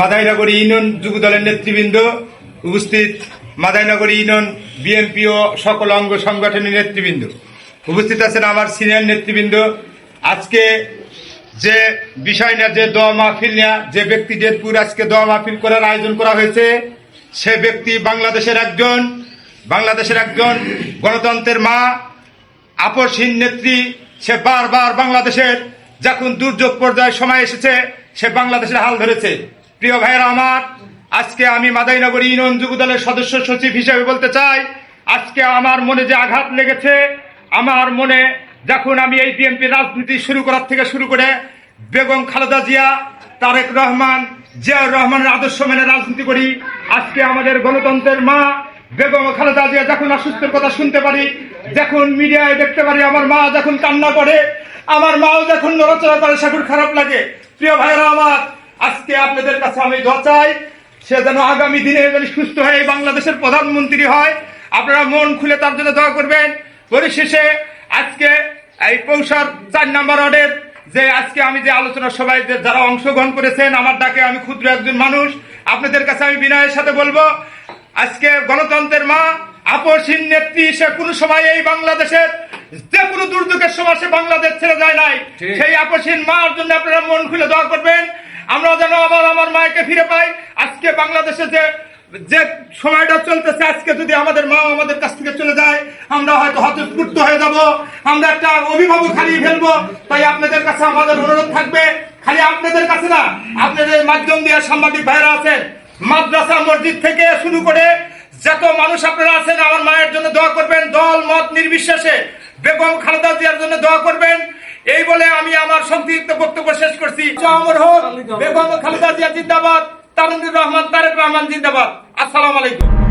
মাদাইনগরী union যুব দলের নেতৃবৃন্দ উপস্থিত মাদাইনগরী ইউনিয়ন বিএনপি ও সকল অঙ্গ সংগঠনের নেতৃবৃন্দ। উপস্থিত আছেন আমার সিনিয়র নেতৃবৃন্দ। আজকে যে বিষয় না যে দোয়া মাহফিল নেয়া, যে ব্যক্তি জেদপুর আজকে দোয়া মাহফিল করার আয়োজন করা হয়েছে, সে ব্যক্তি বাংলাদেশের একজন বাংলাদেশের একজন গণতন্ত্রের মা, আপসহীন নেত্রী, সে বারবার বাংলাদেশের যখন দুর্যোগ পর্যায়ে সময় এসেছে, সে বাংলাদেশের হাল ধরেছে। প্রিয় ভাইয়েরা আমার, আজকে আমি মাদাইনগর ইউনিয়ন যুব দলের সদস্য সচিব হিসেবে বলতে চাই, আজকে আমার মনে যে আঘাত লেগেছে, আমার মনে যখন আমি এই বিএনপি রাজনীতি শুরু করার থেকে শুরু করে বেগম খালেদা জিয়া, তারেক রহমান, জিয়াউর রহমানের আদর্শ মেনে রাজনীতি করি, আজকে আমাদের গণতন্ত্রের মা বেগম খালেদা জিয়া যখন অসুস্থের কথা শুনতে পারি, যখন মিডিয়ায় দেখতে পারি আমার মা যখন কান্না করে, আমার মাও যখন নড়াচড়া করে সেগুলো খারাপ লাগে। প্রিয় ভাইরা আমার আজকে আপনাদের কাছে আমি দোয়া চাই সে যেন আগামী দিনে যেন সুস্থ হয়ে এই বাংলাদেশের প্রধানমন্ত্রী হয়। আপনারা মন খুলে তার জন্য দোয়া করবেন। পরিশেষে আজকে এই পৌষার চার নাম্বার ওয়ার্ডের যে আজকে আমি যে আলোচনা সবাই যে যারা অংশগ্রহণ করেছেন আমার ডাকে আমি ক্ষুদ্র একজন মানুষ আপনাদের কাছে আমি বিনয়ের সাথে বলব আজকে গণতন্ত্রের মা আপসহীন নেত্রী সে কোনো সময় এই বাংলাদেশের যে কোনো দুর্যোগের সময় সে বাংলাদেশ ছেড়ে যায় নাই। সেই আপসহীন মার জন্য আপনারা মন খুলে দোয়া করবেন। আমার মাকে ফিরে পাই। আজকে বাংলাদেশে যে যে সময়টা চলতেছে, আজকে যদি আমাদের মা আমাদের কাছ থেকে চলে যায়, আমরা হয়তো হতস্ফূর্ত হয়ে যাব। আমরা একটা অভিভাবক হারিয়ে ফেলব। তাই আপনাদের কাছে আমাদের অনুরোধ থাকবে, খালি আপনাদের কাছে না, আপনাদের মাধ্যম দিয়ে সাংবাদিক ভাইরা আছেন। মাদ্রাসা মসজিদ থেকে শুরু করে যত মানুষ আপনারা আছেন, আমার মায়ের জন্য দোয়া করবেন। দল, মত নির্বিশেষে বেগম খালেদা জিয়ার জন্য দোয়া করবেন। এই বলে আমি আমার সংক্ষিপ্ত বক্তব্য শেষ করছি। জিন্দাবাদ রহমান, তারেক রহমান জিন্দাবাদ। আসসালাম আলাইকুম।